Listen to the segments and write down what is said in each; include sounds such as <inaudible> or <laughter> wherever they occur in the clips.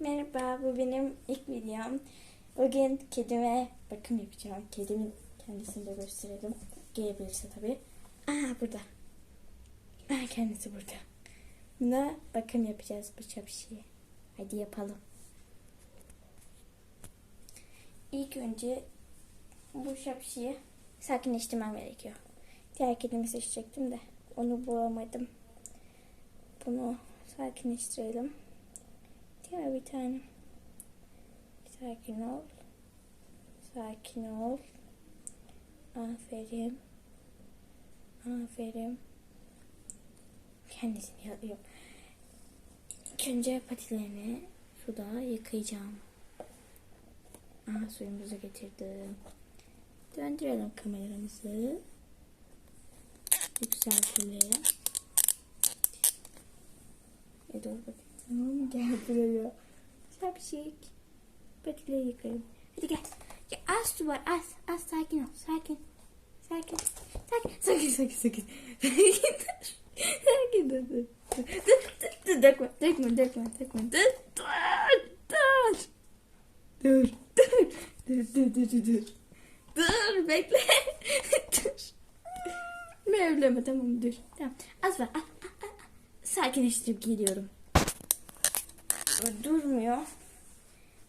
Merhaba, bu benim ilk videom. Bugün kedime bakım yapacağım. Kedimin kendisini de gösterelim. Gelebilirse tabii. Aa burada. Aa, kendisi burada. Buna bakım yapacağız bu çapşiye. Hadi yapalım. İlk önce bu şapşiyi sakinleştirmem gerekiyor. Diğer kedimi seçecektim de onu bulamadım. Bunu sakinleştirelim. Diğer bir tane. Sakin ol. Sakin ol. Aferin. Aferin. Kendisini yalıyor. İlk önce patilerini suda yıkayacağım. Aha suyumuzu getirdim. Döndürelim kameramızı. Yükseltelim. E dur bakayım. Gel buraya. Şapşik. Patileri yıkayalım. Hadi gel. Ya az su var az. Az sakin ol. Sakin. Sakin. Sakin. Sakin sakin sakin. <laughs> Sakin dur dur. Dur dur dur. Dökme dökme dökme dökme. Dur dur dur. Dur dur. Dur dur dur dur. Dur. Dur bekle. <laughs> dur. Mevleme tamam dur. Tamam. Az var. Az, az, az. Sakinleştirip geliyorum. Durmuyor.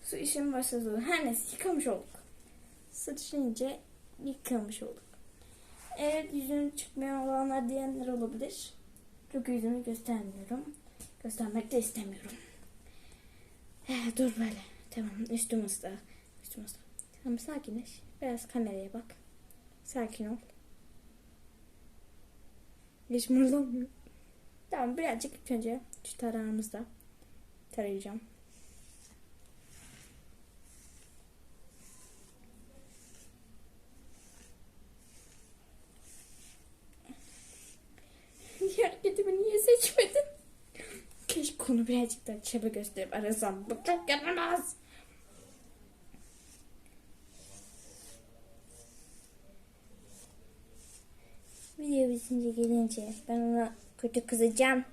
Su işin başladı. Her neyse yıkamış olduk. Sıçrayınca yıkamış olduk. Evet yüzünü çıkmayan olanlar diyenler olabilir. Çünkü yüzümü göstermiyorum. Göstermek de istemiyorum. Eh, dur böyle. Tamam üstüm ısla. Üstüm ısla. Tamam sakinleş. Biraz kameraya bak. Sakin ol. Hiç mırlamıyor. Tamam birazcık önce şu tarağımızda tarayacağım. <laughs> Diğer kedimi niye seçmedin? Keşke konu birazcık daha çaba gösterip arasam. Bu çok yaramaz. Video bitince gelince ben ona kötü kızacağım.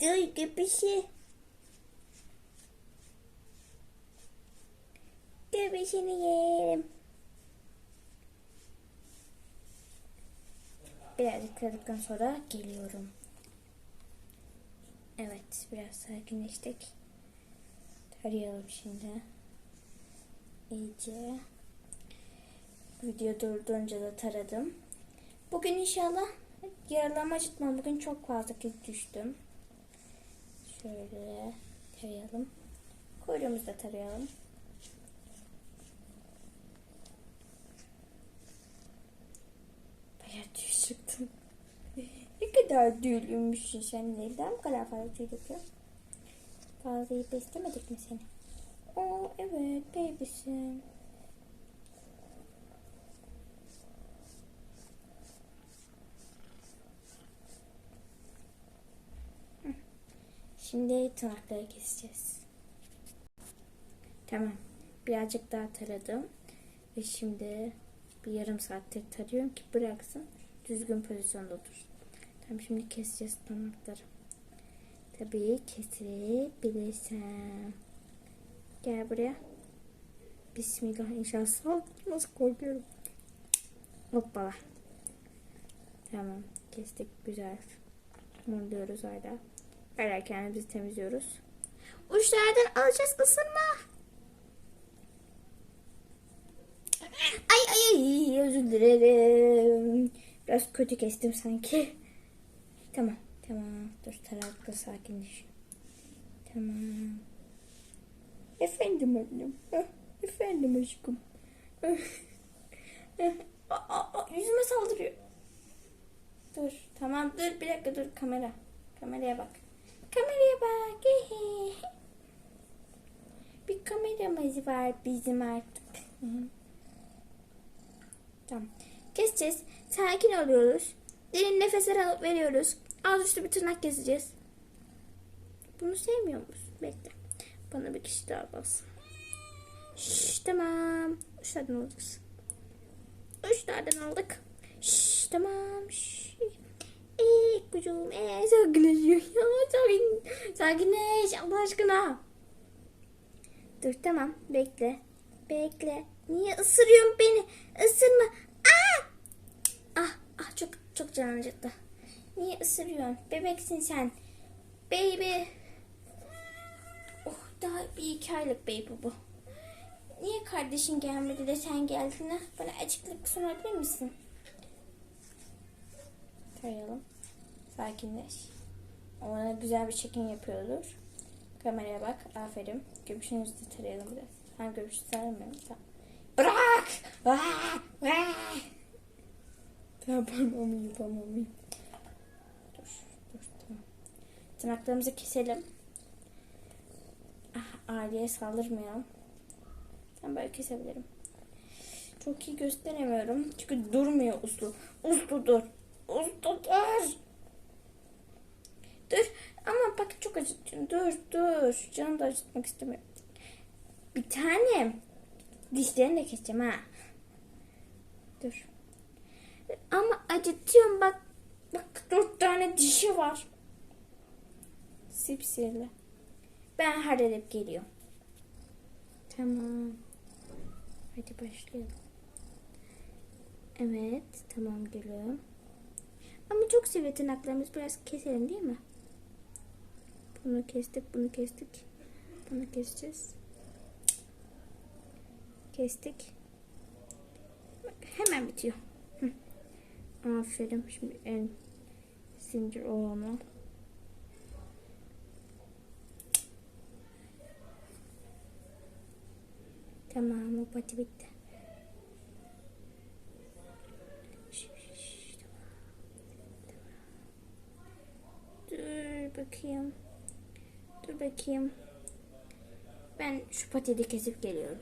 Dur göbüşü. Göbüşünü yerim. Birazcık kırdıktan sonra geliyorum. Evet biraz sakinleştik. Tarayalım şimdi. İyice. Video durduğunca da taradım. Bugün inşallah yaralama acıtmam. Bugün çok fazla kez düştüm. Şöyle tarayalım. Kuyruğumuzu da tarayalım. Bayağı tüy çıktı. ne kadar tüylüymüşsün sen. Neden bu kadar fazla tüy döküyor? Fazla iyi beslemedik mi seni? Oo evet babysin. Şimdi tırnakları keseceğiz. Tamam. Birazcık daha taradım. Ve şimdi bir yarım saattir tarıyorum ki bıraksın. Düzgün pozisyonda dursun. Tamam şimdi keseceğiz tırnakları. Tabii kesebilirsem. Gel buraya. Bismillah inşallah Nasıl korkuyorum. Hoppala. Tamam. Kestik güzel. Murluyoruz hala. Hala kendimizi temizliyoruz. Uçlardan alacağız ısınma. Ay ay ay özür dilerim. Biraz kötü kestim sanki. Tamam tamam dur tarakla sakinleş. Tamam. Efendim annem. Efendim aşkım. Aa, aa, yüzüme saldırıyor. Dur tamam dur bir dakika dur kamera. Kameraya bak. Kameraya bak. <laughs> Bir kameramız var bizim artık. Tamam. Keseceğiz. Sakin oluyoruz. Derin nefesler alıp veriyoruz. Az üstü bir tırnak keseceğiz. Bunu sevmiyor musun? Bekle. Bana bir kişi daha bassın. Şşş tamam. Üç tane aldık. Üç tane aldık. Şşş tamam. Şşş. Eee kucuğum. Eee sakinleşiyor. Ya sakin. Sakinleş Allah aşkına. Dur tamam bekle. Bekle. Niye ısırıyorsun beni? Isırma. Aa! Ah, ah çok çok canım acıttı. Niye ısırıyorsun? Bebeksin sen. Baby. Oh daha bir iki aylık baby bu. Niye kardeşin gelmedi de sen geldin ha? Bana açıklık sunabilir misin? Tarayalım. Sakinleş. Ona güzel bir çekim yapıyordur. Kameraya bak. Aferin. Göbüşünüzü de tarayalım biraz. Ben göbüşü taramıyorum. Tamam. Bırak! Ah! Ah! Tamam parmağımı iyi parmağımı iyi. Dur. Dur tamam. Tırnaklarımızı keselim. Ah, aileye saldırmayalım. Ben böyle kesebilirim. Çok iyi gösteremiyorum. Çünkü durmuyor uslu. Uslu dur. Uslu dur. Dur. Ama bak çok acıtıyor. Dur dur. Canım da acıtmak istemiyorum. Bir tane. Dişlerini de keseceğim ha. Dur. Ama acıtıyorum bak. Bak dört tane dişi var. Sipsirli. Ben halledip geliyorum. Tamam. Hadi başlayalım. Evet. Tamam geliyorum. Ama çok seviyor tırnaklarımız. Biraz keselim değil mi? Bunu kestik, bunu kestik. Bunu keseceğiz. Kestik. Bak, hemen bitiyor. Hı. Aferin. Şimdi en zincir olanı. Tamam o pati bitti. Dur bakayım. Dur bakayım. Ben şu patiyi de kesip geliyorum.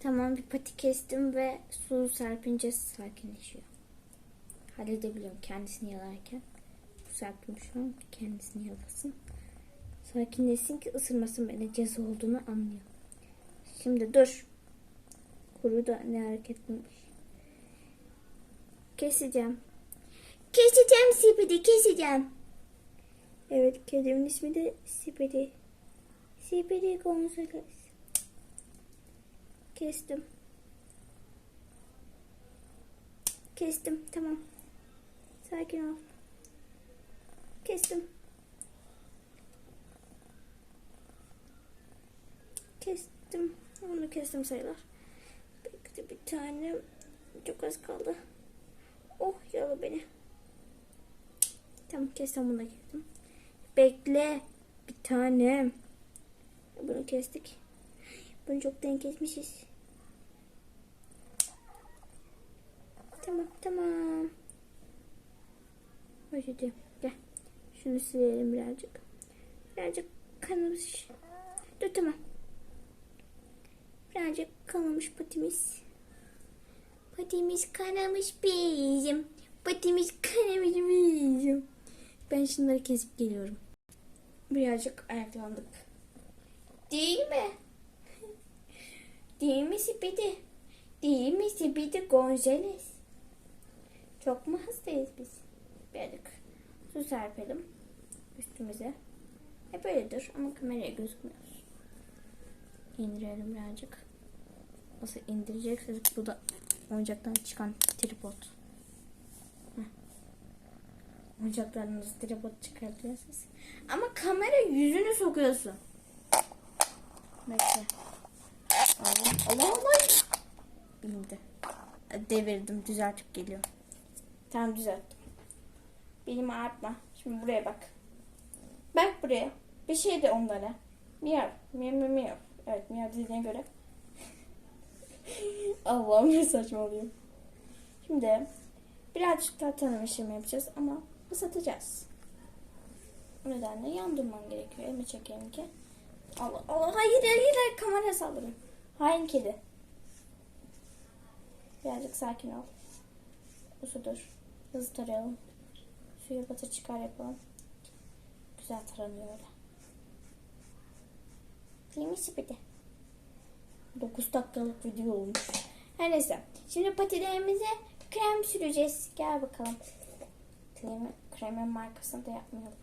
Tamam bir pati kestim ve su serpince sakinleşiyor. Halledebiliyorum kendisini yalarken. Bu serpim şu an kendisini yalasın. Sakinleşsin ki ısırmasın beni ceza olduğunu anlıyor. Şimdi dur. Kuru da ne hareketmiş. Keseceğim. Keseceğim Sipidi keseceğim. Evet kedimin ismi de Sipidi. Sipidi Gonzales. Kestim. Kestim tamam. Sakin ol. Kestim. Onu kestim sayılır. Bekle bir tane. Çok az kaldı. Oh yala beni. Tamam kestim bunu da kestim. Bekle. Bir tane. Bunu kestik. Bunu çoktan kesmişiz. Tamam tamam. Hadi gel. Şunu silelim birazcık. Birazcık kanamış. Dur tamam. Birazcık kanamış patimiz. Patimiz kanamış bizim. Patimiz kanamış bizim. Ben şunları kesip geliyorum. Birazcık ayaklandık. Değil mi? Değil mi Sipidi? Değil mi Sipidi Gonzales? Çok mu hastayız biz? Birazcık su serpelim üstümüze. Hep öyledir ama kameraya gözükmüyor. İndirelim birazcık. Nasıl indireceksek bu da oyuncaktan çıkan tripod. Heh. Oyuncaklardan nasıl tripod çıkartıyorsunuz? Ama kamera yüzünü sokuyorsun. Bekle. Allah Allah Allah. Bindi. Devirdim düzeltip geliyor. Tamam düzelttim. Belimi ağrıtma. Şimdi buraya bak. Bak buraya. Bir şey de onlara. Miyav miyav miyav. Evet miyav dediğine göre. Allah'ım ne saçmalıyım. Şimdi birazcık daha tanım işlemi yapacağız ama ısıtacağız. O nedenle yandırman gerekiyor. Elimi çekelim ki. Allah Allah hayır hayır hayır kamera saldırıyor. Hain kedi. Birazcık sakin ol. Usudur. Hızlı tarayalım. Suya batır çıkar yapalım. Güzel taranıyor öyle. Değil mi Sipidi? 9 dakikalık video olmuş. Her neyse. Şimdi patilerimize krem süreceğiz. Gel bakalım. Kremi, kremin markasını da yapmayalım.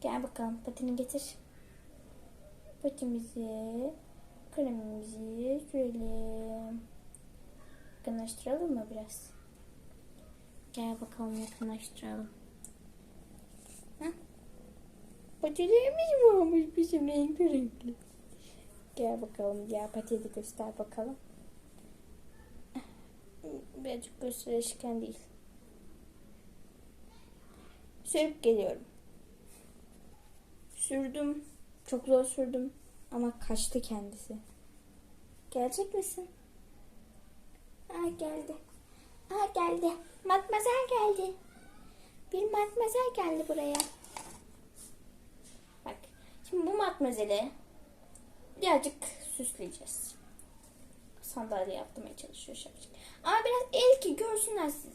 Gel bakalım patini getir. Pat, Sepetimizi, kremimizi sürelim. Yakınlaştıralım mı biraz? Gel bakalım yakınlaştıralım. Hah. Patilerimiz mi olmuş bizim renkli renkli? Gel bakalım diğer patiyi de göster bakalım. Birazcık gösterişken değil. Sürüp geliyorum. Sürdüm. Çok zor sürdüm. Ama kaçtı kendisi. Gelecek misin? Aa geldi. Aa geldi. Matmazel geldi. Bir matmazel geldi buraya. Bak. Şimdi bu matmazeli birazcık süsleyeceğiz. Sandalye yaptırmaya çalışıyor şapşik. Ama biraz el ki görsünler sizi.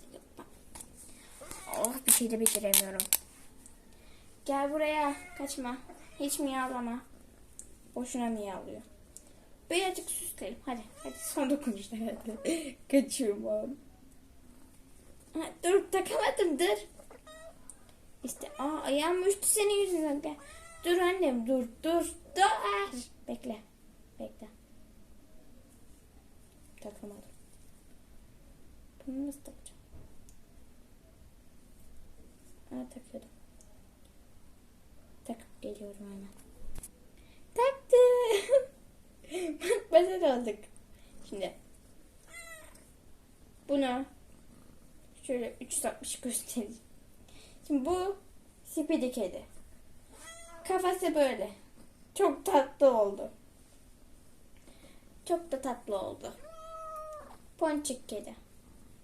Oh bir şey de beceremiyorum. Gel buraya. Kaçma. Hiç miyavlama. Boşuna miyavlıyor. Birazcık süsleyelim. Hadi. Hadi son dokunuşta. <laughs> Kaçıyorum oğlum. Ha, dur takamadım dur. İşte aa ayağım uçtu senin yüzünden. Gel. Dur annem dur dur dur. Bekle. Bekle. Takamadım. Bunu nasıl takacağım? Ha takıyordum. Takıp geliyorum hemen. Taktım. <laughs> Bak başarı olduk. Şimdi bunu şöyle 360 göstereyim. Şimdi bu spidi kedi. Kafası böyle. Çok tatlı oldu. Çok da tatlı oldu. Ponçik kedi.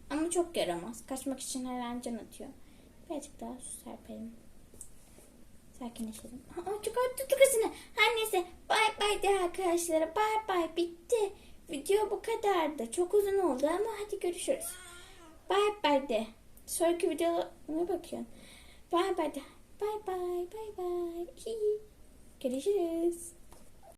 Ama çok yaramaz. Kaçmak için her an can atıyor. Birazcık daha su serpelim. Sakinleşelim. Aa, çok tuttu kızını. Her neyse. Bay bay de arkadaşlara. Bay bay. Bitti. Video bu kadardı. Çok uzun oldu ama hadi görüşürüz. Bay bay de. Sonraki videoya ne bakıyorsun? Bay bay de. Bay bay. Bay bay. Görüşürüz.